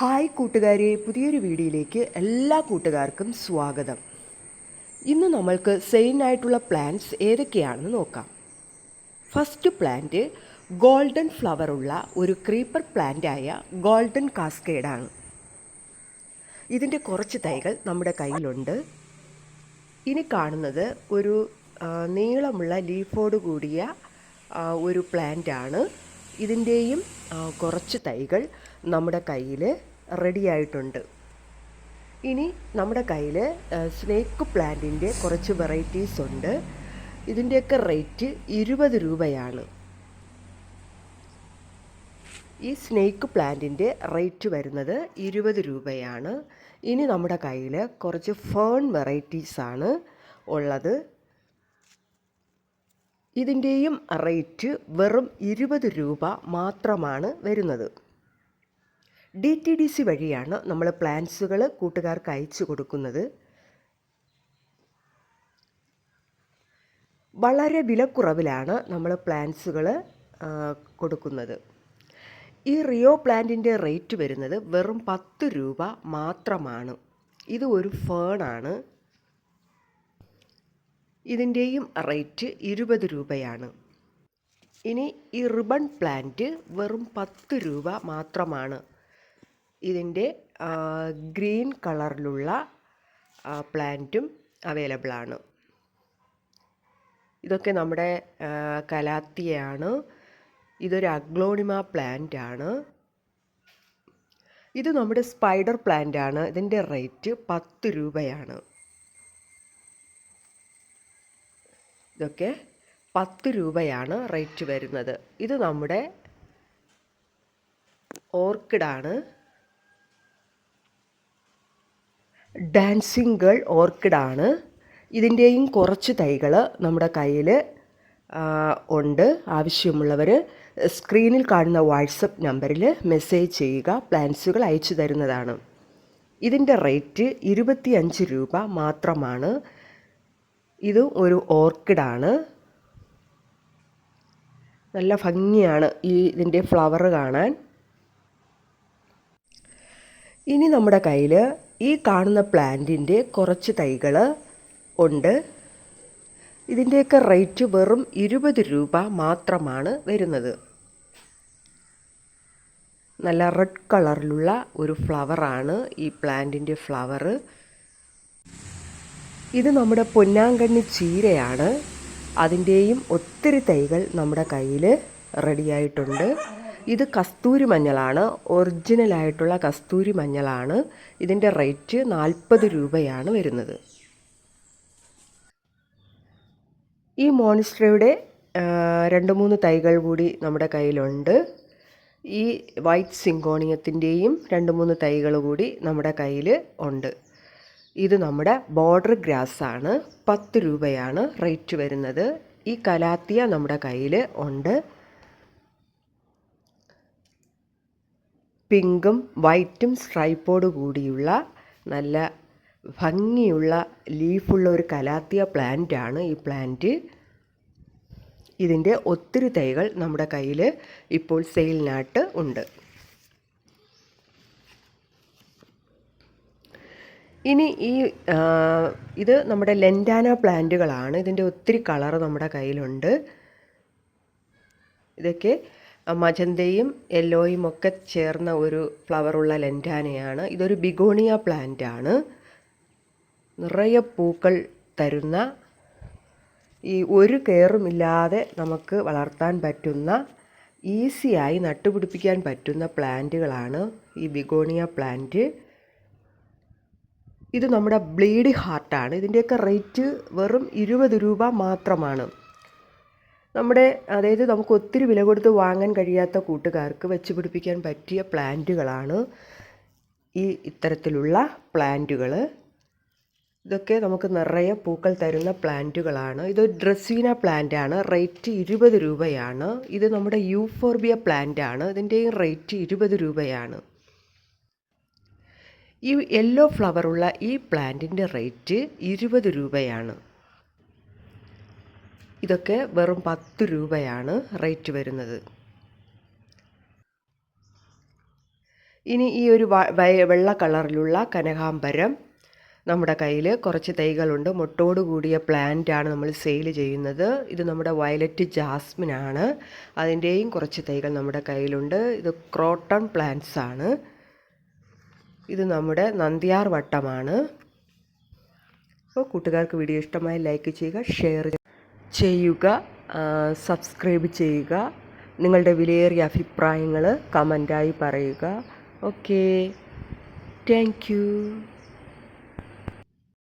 Hi കൂട്ടുകാരെ പുതിയൊരു വീഡിയോയിലേക്ക് എല്ലാ കൂട്ടുകാർക്കും സ്വാഗതം. ഇന്ന് നമ്മൾക്ക് സെയിൻ ആയിട്ടുള്ള പ്ലാന്റ്സ് ഏതൊക്കെയാണെന്ന് നോക്കാം. ഫസ്റ്റ് പ്ലാന്റ് ഗോൾഡൻ ഫ്ലവർ ഉള്ള ഒരു ക്രീപ്പർ പ്ലാന്റായ ഗോൾഡൻ കാസ്കേഡാണ് ഇതിന്റെ കുറച്ച് തൈകൾ നമ്മുടെ കയ്യിലുണ്ട്. ഇനി കാണുന്നത് ഒരു നീളമുള്ള ലീഫോട് കൂടിയ ഒരു പ്ലാന്റാണ് ഇതിന്റെയും കുറച്ച് തൈകൾ നമ്മുടെ കയ്യിൽ റെഡി ആയിട്ടുണ്ട് ഇനി നമ്മുടെ കയ്യിൽ സ്നേക്ക് പ്ലാന്റിന്റെ കുറച്ച് വെറൈറ്റീസ് ഉണ്ട്. ഇതിന്റെയൊക്കെ റേറ്റ് ഇരുപത് രൂപയാണ്. ഈ സ്നേക്ക് പ്ലാന്റിന്റെ റേറ്റ് വരുന്നത് ഇരുപത് രൂപയാണ്. ഇനി നമ്മുടെ കയ്യിൽ കുറച്ച് ഫേൺ വെറൈറ്റീസാണ് ഉള്ളത്. ഇതിന്റെയും റേറ്റ് വെറും ഇരുപത് രൂപ മാത്രമാണ് വരുന്നത്. ഡി ടി ഡി സി വഴിയാണ് നമ്മൾ പ്ലാൻസുകൾ കൂട്ടുകാർക്ക് അയച്ചു കൊടുക്കുന്നത്. വളരെ വിലക്കുറവിലാണ് നമ്മൾ പ്ലാൻസുകൾ കൊടുക്കുന്നത്. ഈ റിയോ പ്ലാന്റിന്റെ റേറ്റ് വരുന്നത് വെറും പത്ത് രൂപ മാത്രമാണ്. ഇത് ഒരു ഫേണാണ് ഇതിന്റെയും റേറ്റ് ഇരുപത് രൂപയാണ്. ഇനി ഈ റിബൺ പ്ലാന്റ് വെറും പത്ത് രൂപ മാത്രമാണ്. ഇതിന്റെ ഗ്രീൻ കളറിലുള്ള പ്ലാന്റും അവൈലബിൾ ആണ് ഇതൊക്കെ നമ്മുടെ കലാത്തിയാണ്. ഇതൊരു അഗ്ലോണിമ പ്ലാന്റ് ആണ് ഇത് നമ്മുടെ സ്പൈഡർ പ്ലാന്റ് ആണ് ഇതിന്റെ റേറ്റ് പത്ത് രൂപയാണ്. ഇതൊക്കെ പത്ത് രൂപയാണ് റേറ്റ് വരുന്നത്. ഇത് നമ്മുടെ ഓർക്കിഡാണ്. Dancing girl ഓർക്കിഡാണ്. ഇതിന്റെയും കുറച്ച് തൈകൾ നമ്മുടെ കയ്യിൽ ഉണ്ട്. ആവശ്യമുള്ളവർ സ്ക്രീനിൽ കാണുന്ന വാട്സപ്പ് നമ്പറിൽ മെസ്സേജ് ചെയ്യുക പ്ലാൻസുകൾ അയച്ചു തരുന്നതാണ്. ഇതിന്റെ റേറ്റ് ഇരുപത്തിയഞ്ച് രൂപ മാത്രമാണ്. ഇത് ഒരു ഓർക്കിഡാണ്. നല്ല ഭംഗിയാണ് ഈ ഇതിന്റെ ഫ്ലവർ കാണാൻ. ഇനി നമ്മുടെ കയ്യിൽ ഈ കാണുന്ന പ്ലാന്റിന്റെ കുറച്ച് തൈകൾ ഉണ്ട്. ഇതിന്റെയൊക്കെ റേറ്റ് വെറും ഇരുപത് രൂപ മാത്രമാണ് വരുന്നത്. നല്ല റെഡ് കളറിലുള്ള ഒരു ഫ്ലവറാണ് ഈ പ്ലാന്റിന്റെ ഫ്ലവർ. ഇത് നമ്മുടെ പൊന്നാങ്കണ്ണി ചീരയാണ്. അതിന്റെയും ഒത്തിരി തൈകൾ നമ്മുടെ കയ്യിൽ റെഡിയായിട്ടുണ്ട് ഇത് കസ്തൂരി മഞ്ഞളാണ്. ഒറിജിനലായിട്ടുള്ള കസ്തൂരി മഞ്ഞളാണ്. ഇതിന്റെ റേറ്റ് നാൽപ്പത് രൂപയാണ് വരുന്നത്. ഈ മോണിസ്ട്രയുടെ രണ്ട് മൂന്ന് തൈകൾ കൂടി നമ്മുടെ കയ്യിലുണ്ട്. ഈ വൈറ്റ് സിങ്കോണിയത്തിന്റെയും രണ്ട് മൂന്ന് തൈകൾ കൂടി നമ്മുടെ കയ്യിൽ ഉണ്ട്. ഇത് നമ്മുടെ ബോർഡർ ഗ്രാസ് ആണ്. പത്ത് രൂപയാണ് റേറ്റ് വരുന്നത്. ഈ കലാത്തിയ നമ്മുടെ കയ്യിൽ ഉണ്ട്. പിങ്കും വൈറ്റും സ്ട്രൈപ്പോട് കൂടിയുള്ള നല്ല ഭംഗിയുള്ള ലീഫുള്ള ഒരു കലാത്തിയ പ്ലാന്റാണ് ഈ പ്ലാന്റ്. ഇതിന്റെ ഒത്തിരി തൈകൾ നമ്മുടെ കയ്യിൽ ഇപ്പോൾ സെയിലിനായിട്ട് ഉണ്ട്. ഇനി ഈ ഇത് നമ്മുടെ ലെൻഡാന പ്ലാന്റുകളാണ്. ഇതിന്റെ ഒത്തിരി കളർ നമ്മുടെ കയ്യിലുണ്ട്. ഇതൊക്കെ മജന്തയും യെല്ലോയും ഒക്കെ ചേർന്ന ഒരു ഫ്ലവറുള്ള ലെന്റാനയാണ് ഇതൊരു ബിഗോണിയ പ്ലാന്റ് ആണ്. നിറയെ പൂക്കൾ തരുന്ന ഈ ഒരു കെയറുമില്ലാതെ നമുക്ക് വളർത്താൻ പറ്റുന്ന ഈസിയായി നട്ടുപിടിപ്പിക്കാൻ പറ്റുന്ന പ്ലാന്റുകളാണ് ഈ ബിഗോണിയ പ്ലാന്റ്. ഇത് നമ്മുടെ ബ്ലീഡ് ഹാർട്ടാണ്. ഇതിന്റെയൊക്കെ റേറ്റ് വെറും ഇരുപത് രൂപ മാത്രമാണ്. നമ്മുടെ അതായത് നമുക്ക് ഒത്തിരി വില കൊടുത്ത് വാങ്ങാൻ കഴിയാത്ത കൂട്ടുകാർക്ക് വെച്ച് പിടിപ്പിക്കാൻ പറ്റിയ പ്ലാന്റുകളാണ് ഈ ഇത്തരത്തിലുള്ള പ്ലാന്റുകൾ. ഇതൊക്കെ നമുക്ക് നിറയെ പൂക്കൾ തരുന്ന പ്ലാന്റുകളാണ്. ഇത് ഡ്രസ്സീന പ്ലാന്റ് ആണ് റേറ്റ് ഇരുപത് രൂപയാണ്. ഇത് നമ്മുടെ യൂഫോർബിയ പ്ലാന്റ് ആണ് ഇതിന്റെയും റേറ്റ് ഇരുപത് രൂപയാണ്. ഈ യെല്ലോ ഫ്ലവറുള്ള ഈ പ്ലാന്റിന്റെ റേറ്റ് ഇരുപത് രൂപയാണ്. ഇതൊക്കെ വെറും പത്ത് രൂപയാണ് റേറ്റ് വരുന്നത്. ഇനി ഈ ഒരു വെള്ള കളറിലുള്ള കനകാംബരം നമ്മുടെ കയ്യിൽ കുറച്ച് തൈകളുണ്ട്. മുട്ടോട് കൂടിയ പ്ലാന്റ് ആണ് നമ്മൾ സെയിൽ ചെയ്യുന്നത്. ഇത് നമ്മുടെ വയലറ്റ് ജാസ്മിൻ ആണ്. അതിന്റെയും കുറച്ച് തൈകൾ നമ്മുടെ കയ്യിലുണ്ട്. ഇത് ക്രോട്ടൺ പ്ലാന്റ്സ് ആണ്. ഇത് നമ്മുടെ നന്ദിയാർ വട്ടമാണ്. അപ്പോൾ കൂട്ടുകാർക്ക് വീഡിയോ ഇഷ്ടമായി ലൈക്ക് ചെയ്യുക ഷെയർ ചെയ്യുക സബ്സ്ക്രൈബ് ചെയ്യുക നിങ്ങളുടെ വിലയേറിയ അഭിപ്രായങ്ങൾ കമന്റായി പറയുക. ഓക്കേ. Thank you.